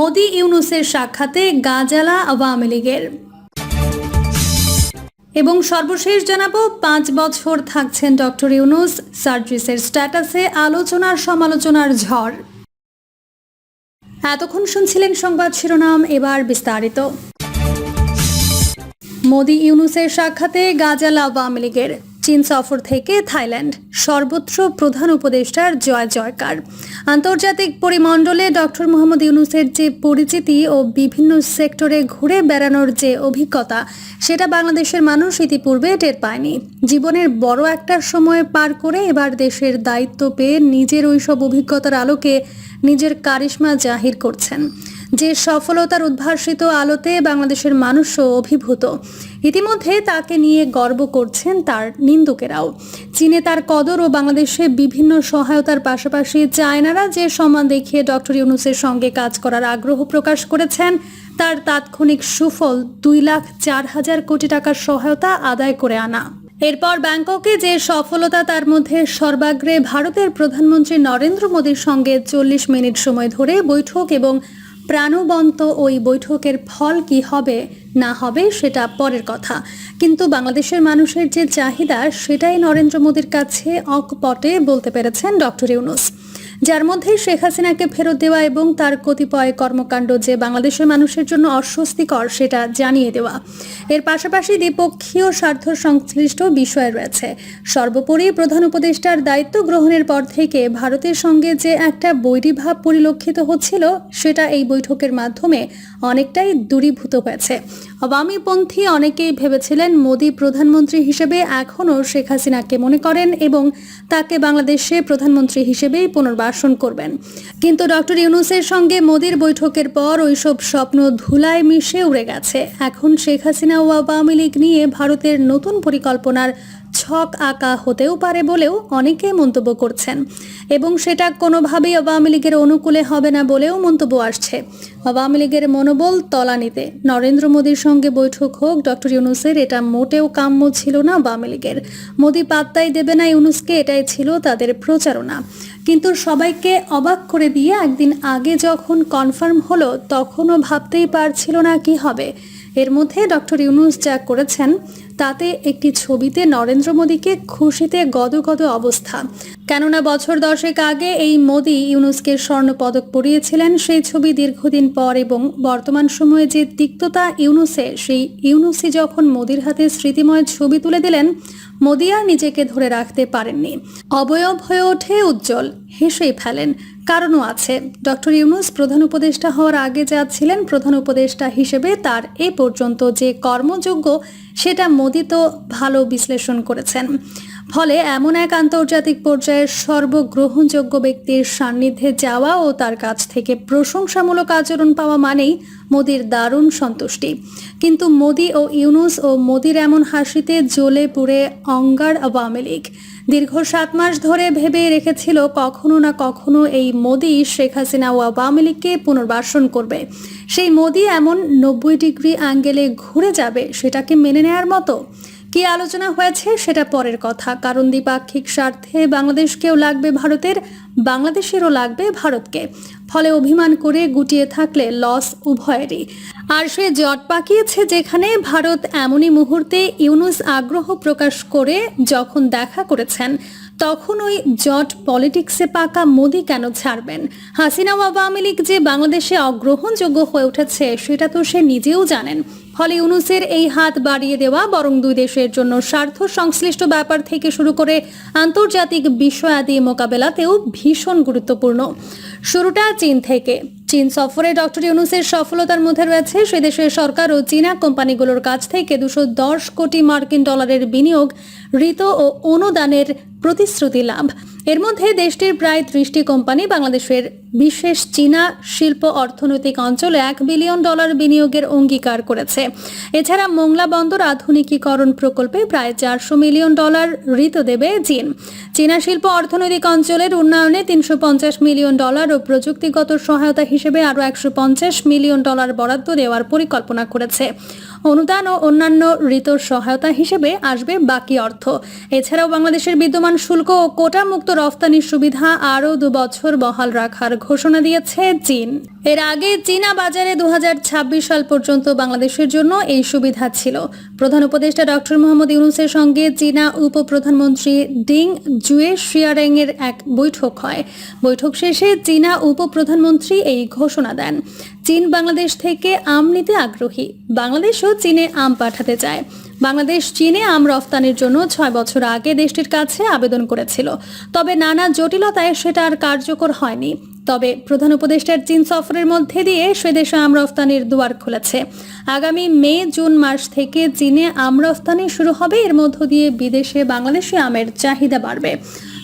মোদি ইউনুসের সাক্ষাতে গাজালা আওয়ামী লীগের। এবং সর্বশেষ জানাব, পাঁচ বছর থাকছেন ডক্টর ইউনুস, সার্জিসের স্ট্যাটাসে আলোচনার সমালোচনার ঝড়। এতক্ষণ শুনছিলেন সংবাদ শিরোনাম, এবার বিস্তারিত। মোদি ইউনুসের সাক্ষাতে গাজাল আওয়ামী লীগের। চীন সফর থেকে থাইল্যান্ড। সর্বত্র প্রধান উপদেষ্টার জয় জয়কার। আন্তর্জাতিক পরিমণ্ডলে ডক্টর মোহাম্মদ ইউনুসের যে পরিচিতি ও বিভিন্ন সেক্টরে ঘুরে বেড়ানোর যে অভিজ্ঞতা, সেটা বাংলাদেশের মানুষ ইতিপূর্বে টের পায়নি। জীবনের বড় একটা সময় পার করে এবার দেশের দায়িত্ব পেয়ে নিজের ওইসব অভিজ্ঞতার আলোকে নিজের কারিশমা জাহির করছেন। যে সফলতার উদ্ভাসিত আলোতে বাংলাদেশের মানুষও অভিভূত। ইতিমধ্যে তাকে নিয়ে গর্ব করছেন তার নিন্দুকেরাও। চীনে তার কদর ও বাংলাদেশে বিভিন্ন সহায়তার পাশাপাশি চায়নারা যে সম্মান দেখিয়ে ডক্টর ইউনুসের সঙ্গে কাজ করার আগ্রহ প্রকাশ করেছেন, তার তাৎক্ষণিক সুফল দুই লাখ চার হাজার কোটি টাকার সহায়তা আদায় করে আনা। এরপর ব্যাংককে যে সফলতা তার মধ্যে সর্বাগ্রে ভারতের প্রধানমন্ত্রী নরেন্দ্র মোদীর সঙ্গে চল্লিশ মিনিট সময় ধরে বৈঠক এবং প্রাণবন্ত ওই বৈঠকের ফল কি হবে, না হবে, সেটা পরের কথা। কিন্তু বাংলাদেশের মানুষের যে চাহিদা, সেটাই নরেন্দ্র মোদীর কাছে অকপটে বলতে পেরেছেন ডক্টর ইউনুস। যার মধ্যে শেখ হাসিনাকে ফেরত দেওয়া এবং তার কতিপয় কর্মকাণ্ড যে বাংলাদেশের মানুষের জন্য অস্বস্তিকর সেটা জানিয়ে দেওয়া। এর পাশাপাশি দ্বিপক্ষীয় স্বার্থ সংশ্লিষ্ট বিষয় রয়েছে। সর্বোপরি প্রধান উপদেষ্টার দায়িত্ব গ্রহণের পর থেকে ভারতের সঙ্গে যে একটা বৈরীভাব পরিলক্ষিত হচ্ছিল, সেটা এই বৈঠকের মাধ্যমে অনেকটাই দূরীভূত হয়েছে। আওয়ামীপন্থী অনেকেই ভেবেছিলেন মোদী প্রধানমন্ত্রী হিসেবে এখনও শেখ হাসিনাকে মনে করেন এবং তাকে বাংলাদেশে প্রধানমন্ত্রী হিসেবেই পুনর্বাসন করবেন। কিন্তু ডক্টর ইউনুসের সঙ্গে মোদির বৈঠকের পর ওইসব স্বপ্ন ধুলায় মিশে উড়ে গেছে। এখন শেখ হাসিনা ও আওয়ামী লীগ নিয়ে ভারতের নতুন পরিকল্পনার ছক আঁকা হতেও পারে বলেও অনেকে মন্তব্য করছেন। এবং সেটা কোনোভাবেই আওয়ামী লীগের অনুকূলে হবে না বলেও মন্তব্য আসছে। আওয়ামী লীগের মনোবল তলানিতে। নরেন্দ্র মোদীর সঙ্গে বৈঠক হোক, ডক্টর ইউনুসের এটা মোটেও কাম্য ছিল না আওয়ামী লীগের। মোদী পাত্তাই দেবে না ইউনুসকে, এটাই ছিল তাদের প্রচারণা। কিন্তু সবাইকে অবাক করে দিয়ে একদিন আগে যখন কনফার্ম হলো, তখনও ভাবতেই পারছিল না কি হবে। এর মধ্যে ডক্টর ইউনুস যা করেছেন তাতে একটি ছবিতে নরেন্দ্র মোদীকে খুশিতে গদগদ অবস্থা। কেননা বছর দশেক আগে এই মোদী ইউনুসকে স্বর্ণ পদক পরিয়েছিলেন, সেই ছবি দীর্ঘদিন পর এবং বর্তমান সময়ে যে তিক্ততা ইউনুসে সেই ইউনুসি যখন মোদির হাতে স্মৃতিময় ছবি তুলে দিলেন, মোদি আর নিজেকে ধরে রাখতে পারেননি। অবয়ব হয়ে ওঠে উজ্জ্বল, হেসেই ফেলেন। কারণও আছে। ডক্টর ইউনুস প্রধান উপদেষ্টা হওয়ার আগে যা ছিলেন প্রধান উপদেষ্টা হিসেবে তার এ পর্যন্ত যে কর্মযোগ্য সেটা মোদি তো ভালো বিশ্লেষণ করেছেন। ফলে এমন এক আন্তর্জাতিক পর্যায়ের সর্বগ্রহণযোগ্য ব্যক্তির সান্নিধ্যে যাওয়া ও তার কাছ থেকে প্রশংসামূলক আচরণ পাওয়া মানেই মোদির দারুণ সন্তুষ্টি। কিন্তু মোদি ও ইউনুস ও মোদির এমন হাসিতে জ্বলে পুড়ে অঙ্গার আওয়ামী লীগ। দীর্ঘ সাত মাস ধরে ভেবে রেখেছিল কখনো না কখনো এই মোদি শেখ হাসিনা ও আওয়ামী লীগকে পুনর্বাসন করবে। সেই মোদি এমন নব্বই ডিগ্রি অ্যাঙ্গেলে ঘুরে যাবে সেটাকে মেনে নেয়ার মতো? কি আলোচনা হয়েছে সেটা পরের কথা। কারণ দ্বিপাক্ষিক স্বার্থে বাংলাদেশকেও লাগবে ভারতের, বাংলাদেশেরও লাগবে ভারতকে। ফলে অভিমান করে গুটিয়ে থাকলে লস উভয়েরই। আর সে জট পাকিয়েছে যেখানে ভারত এমনই মুহূর্তে ইউনুস আগ্রহ প্রকাশ করে যখন দেখা করেছেন, তখন ওই জট পলিটিক্সে পাকা মোদি কেন ছাড়বেন? হাসিনা আওয়ামী লীগ যে বাংলাদেশে অগ্রহণযোগ্য হয়ে উঠেছে, সেটা তো সে নিজেও জানেন। ফলে ইউনুসের এই হাত বাড়িয়ে দেওয়া বরং দুই দেশের জন্য স্বার্থ সংশ্লিষ্ট ব্যাপার থেকে শুরু করে আন্তর্জাতিক বিষয়াদি মোকাবেলাতেও ভীষণ গুরুত্বপূর্ণ। শুরুটা চীন থেকে। চীন সফরে ডক্টর ইউনুসের সফলতার মধ্যে রয়েছে সে দেশের সরকার ও চীনা কোম্পানিগুলোর কাছ থেকে দুশো দশ কোটি মার্কিন ডলারের বিনিয়োগ, ঋত ও অনুদানের প্রতিশ্রুতি লাভ। এর মধ্যে দেশটির প্রায় ত্রিশটি কোম্পানি বাংলাদেশের বিশেষ চীনা শিল্প অর্থনৈতিক অঞ্চলে এক বিলিয়ন ডলার বিনিয়োগের অঙ্গীকার করেছে। এছাড়া মোংলা বন্দর আধুনিকীকরণ প্রকল্পে প্রায় চারশো মিলিয়ন ডলার ঋত দেবে চীন। চীনা শিল্প অর্থনৈতিক অঞ্চলের উন্নয়নে তিনশো পঞ্চাশ মিলিয়ন ডলার ও প্রযুক্তিগত সহায়তা হিসেবে আরও একশো পঞ্চাশ মিলিয়ন ডলার বরাদ্দ দেওয়ার পরিকল্পনা করেছে। অনুদান ও অন্যান্য ঋতর সহায়তা হিসেবে আসবে বাকি অর্থ। এছাড়াও বাংলাদেশের বিদ্যমান শুল্ক ও কোটা মুক্ত রফতানির সুবিধা আরও দু বছর বহাল রাখার ঘোষণা দিয়েছে চীন। এর আগে চীনা বাজারে দু হাজার ছাব্বিশ সাল পর্যন্ত বাংলাদেশের জন্য এই সুবিধা ছিল। প্রধান উপদেষ্টা ডক্টর মোহাম্মদ ইউনুসের সঙ্গে চীনা উপপ্রধানমন্ত্রী ডিং জুয়ে শিয়ারেং এর এক বৈঠক হয়। বৈঠক শেষে চীনা উপপ্রধানমন্ত্রী এই ঘোষণা দেন। চীন বাংলাদেশ থেকে আম নিতে আগ্রহী। বাংলাদেশও চীনে আম পাঠাতে চায়। বাংলাদেশ চীনে আম রফতানির জন্য ছয় বছর আগে দেশটির কাছে আবেদন করেছিল। তবে নানা জটিলতায় সেটা আর কার্যকর হয়নি। তবে প্রধান উপদেষ্টার চীন সফরের মধ্যে দিয়ে সে দেশে দুয়ার খুলেছে। আগামী মে, জুন মাস থেকে চীনে আম রফতানি শুরু হবে। এর মধ্য দিয়ে বিদেশে বাংলাদেশি আমের চাহিদা বাড়বে।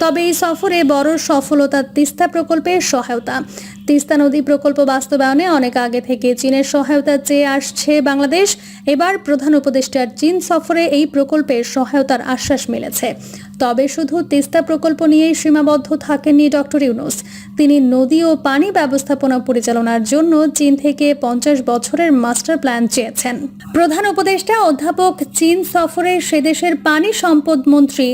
তবে এই সফরে বড় সফলতা তিস্তা প্রকল্পের সহায়তা। তিস্তা নদী প্রকল্প বাস্তবায়নে অনেক আগে থেকে চীনের সহায়তা চেয়ে আসছে বাংলাদেশ। এবার প্রধান উপদেষ্টার চীন সফরে এই প্রকল্পের সহায়তার আশ্বাস মিলেছে। তবে শুধু তিস্তা প্রকল্প নিয়েই সীমাবদ্ধ থাকেননি ডক্টর ইউনুস। তিনি নদী ও পানি ব্যবস্থাপনা পরিচালনার জন্য চীন থেকে পঞ্চাশ বছরের মাস্টার প্ল্যান চেয়েছেন। প্রধান উপদেষ্টা অধ্যাপক চীন সফরে সে দেশের পানি সম্পদ মন্ত্রী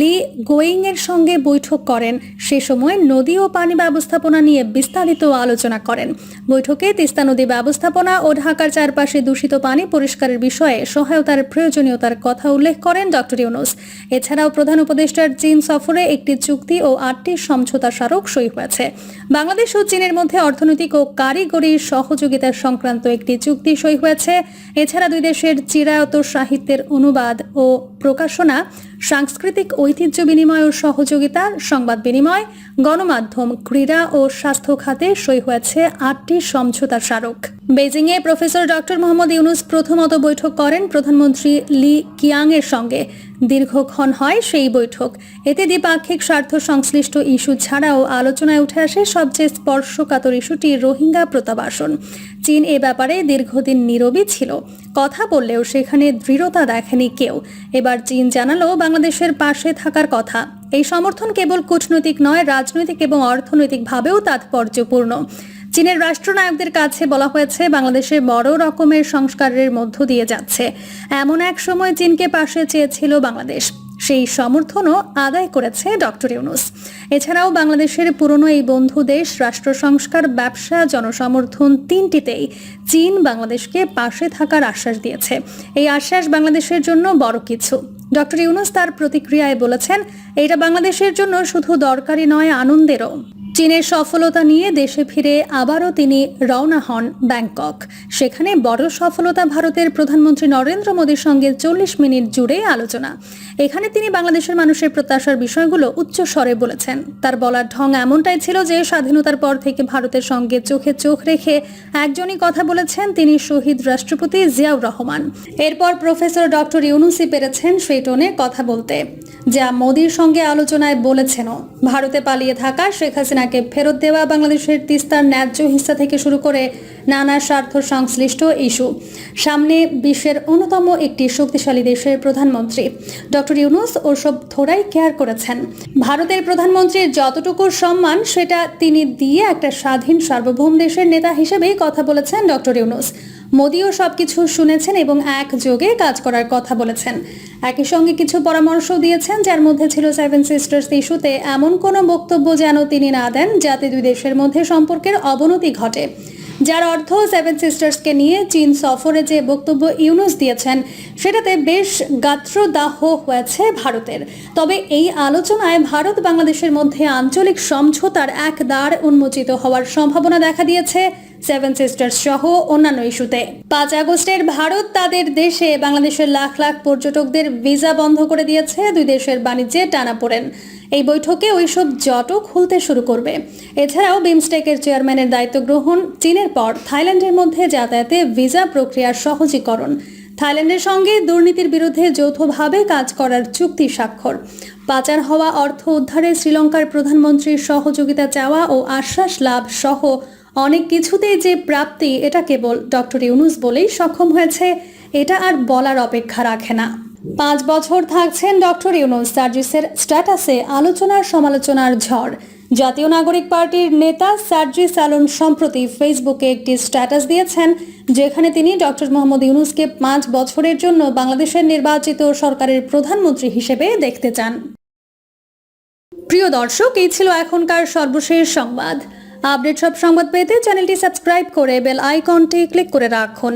লি গোয়িং এর সঙ্গে বৈঠক করেন। সে সময় নদী ও পানি ব্যবস্থাপনা নিয়ে বিস্তারিত আলোচনা করেন। বৈঠকে তিস্তা নদী ব্যবস্থাপনা ও ঢাকার চারপাশে দূষিত পানি পরিষ্কারের বিষয়ে সহায়তার প্রয়োজনীয়তার কথা উল্লেখ করেন ডক্টর ইউনুস। এছাড়াও প্রধান উপদেষ্টার চীন সফরে একটি চুক্তি ও আটটি সমঝোতা স্মারক সই হয়েছে। বাংলাদেশ ও চীনের মধ্যে অর্থনৈতিক ও কারিগরি সহযোগিতা সংক্রান্ত একটি চুক্তি সই হয়েছে। এছাড়া দুই দেশের চিরায়ত সাহিত্যের অনুবাদ ও প্রকাশনা, সাংস্কৃতিক ঐতিহ্য বিনিময় ও সহযোগিতা, সংবাদ বিনিময়, গণমাধ্যম, ক্রীড়া ও স্বাস্থ্য খাতে সই হয়েছে আটটি সমঝোতা স্মারক। বেজিংয়ে প্রফেসর ডক্টর মোহাম্মদ ইউনুস প্রথমত বৈঠক করেন প্রধানমন্ত্রী লি কিয়াং এর সঙ্গে। দীর্ঘক্ষণ হয় সেই বৈঠক। এতে দ্বিপাক্ষিক স্বার্থ সংশ্লিষ্ট ইস্যু ছাড়াও আলোচনায় উঠে আসে সবচেয়ে স্পর্শকাতর ইস্যুটি রোহিঙ্গা প্রত্যাবাসন। চীন এ ব্যাপারে দীর্ঘদিন নীরবই ছিল। কথা বললেও সেখানে দৃঢ়তা দেখেনি কেউ। এবার চীন জানালো বাংলাদেশের পাশে থাকার কথা। এই সমর্থন কেবল কূটনৈতিক নয়, রাজনৈতিক এবং অর্থনৈতিকভাবেও তাৎপর্যপূর্ণ। চীনের রাষ্ট্রনায়কদের কাছে বলা হয়েছে, বাংলাদেশে বড় রকমের সংস্কারের মধ্য দিয়ে যাচ্ছে। এমন এক সময় চীনকে পাশে চেয়েছিল বাংলাদেশ। সেই সমর্থনও আদায় করেছে ডক্টর ইউনুস। এছাড়াও বাংলাদেশের পুরনো এই বন্ধু দেশ, রাষ্ট্র সংস্কার, ব্যবসা, জনসমর্থন তিনটিতেই চীন বাংলাদেশকে পাশে থাকার আশ্বাস দিয়েছে। এই আশ্বাস বাংলাদেশের জন্য বড় কিছু। ডক্টর ইউনুস তার প্রতিক্রিয়ায় বলেছেন, এটা বাংলাদেশের জন্য শুধু দরকারি নয়, আনন্দেরও। চীনের সফলতা নিয়ে দেশে ফিরে আবারও তিনি রওনা হন ব্যাংকক। সেখানে বড় সফলতা ভারতের প্রধানমন্ত্রী নরেন্দ্র মোদীর সঙ্গে চল্লিশ মিনিট জুড়ে আলোচনা। এখানে তিনি বাংলাদেশের মানুষের প্রত্যাশার বিষয়গুলো উচ্চ স্বরে বলেছেন। তার বলার ঢং এমনটাই ছিল যে স্বাধীনতার পর থেকে ভারতের সঙ্গে চোখে চোখ রেখে একজনই কথা বলেছেন তিনি শহীদ রাষ্ট্রপতি জিয়াউর রহমান। এরপর প্রফেসর ডক্টর ইউনুসি পেরেছেন সেই টোনে কথা বলতে, যা মোদীর সঙ্গে আলোচনায় বলেছেনও। ভারতে পালিয়ে থাকা শেখ হাসিনাকে ফেরত দেওয়া বাংলাদেশের তিস্তার ন্যায্য হিস্সা থেকে শুরু করে নানা স্বার্থ সংশ্লিষ্ট ইস্যু। সামনে বিশ্বের অন্যতম একটি শক্তিশালী দেশের প্রধানমন্ত্রী ডক্টর ইউনুস ওসব থোড়াই কেয়ার করেছেন। ভারতের প্রধানমন্ত্রীর যতটুকু সম্মান, সেটা তিনি দিয়ে একটা স্বাধীন সার্বভৌম দেশের নেতা হিসেবেই কথা বলেছেন ডক্টর ইউনুস। মোদিও সবকিছু শুনেছেন এবং একযোগে কাজ করার কথা বলেছেন। একই সঙ্গে কিছু পরামর্শ দিয়েছেন, যার মধ্যে ছিল সেভেন সিস্টার্স ইস্যুতে এমন কোনো বক্তব্য যেন তিনি না দেন, যাতে দুই দেশের মধ্যে সম্পর্কের অবনতি ঘটে। যার অর্থ সেভেন সিস্টার্সকে নিয়ে চীন সফরে যে বক্তব্য ইউনুস দিয়েছেন, সেটাতে বেশ গাত্রদাহ হয়েছে ভারতের। তবে এই আলোচনায় ভারত বাংলাদেশের মধ্যে আঞ্চলিক সমঝোতার এক দ্বার উন্মোচিত হওয়ার সম্ভাবনা দেখা দিয়েছে সেভেন সিস্টার্স সহ অন্যান্য ইস্যুতে। পাঁচ আগস্টের ভারত তাদের দেশে বাংলাদেশের লাখ লাখ পর্যটকদের ভিসা বন্ধ করে দিয়েছে। দুই দেশের বাণিজ্যে টানাপোড়েন এই বৈঠকে ওইসব জটও খুলতে শুরু করবে। এছাড়াও বিমস্টেকের চেয়ারম্যানের দায়িত্ব গ্রহণ চীনের পর থাইল্যান্ডের মধ্যে যাতায়াতে ভিসা প্রক্রিয়ার সহজীকরণ। থাইল্যান্ডের সঙ্গে দুর্নীতির বিরুদ্ধে যৌথভাবে কাজ করার চুক্তি স্বাক্ষর। পাচার হওয়া অর্থ উদ্ধারে শ্রীলঙ্কার প্রধানমন্ত্রীর সহযোগিতা চাওয়া ও আশ্বাস লাভ সহ অনেক কিছুতেই যে প্রাপ্তি, এটা কেবল ডক্টর ইউনুস বলেই সক্ষম হয়েছে, এটা আর বলার অপেক্ষা রাখে না। পাঁচ বছর থাকছেন ডক্টর ইউনুস, সার্জিসের স্ট্যাটাসে আলোচনার সমালোচনার ঝড়। জাতীয় নাগরিক পার্টির নেতা সার্জিস আলম সম্প্রতি ফেসবুকে একটি স্ট্যাটাস দিয়েছেন, যেখানে তিনি ডক্টর মোহাম্মদ ইউনুসকে পাঁচ বছরের জন্য বাংলাদেশের নির্বাচিত সরকারের প্রধানমন্ত্রী হিসেবে দেখতে চান। প্রিয় দর্শক, এই ছিল এখনকার সর্বশেষ সংবাদ। আপডেট সব সংবাদ পেতে চ্যানেলটি সাবস্ক্রাইব করে বেল আইকনটি ক্লিক করে রাখুন।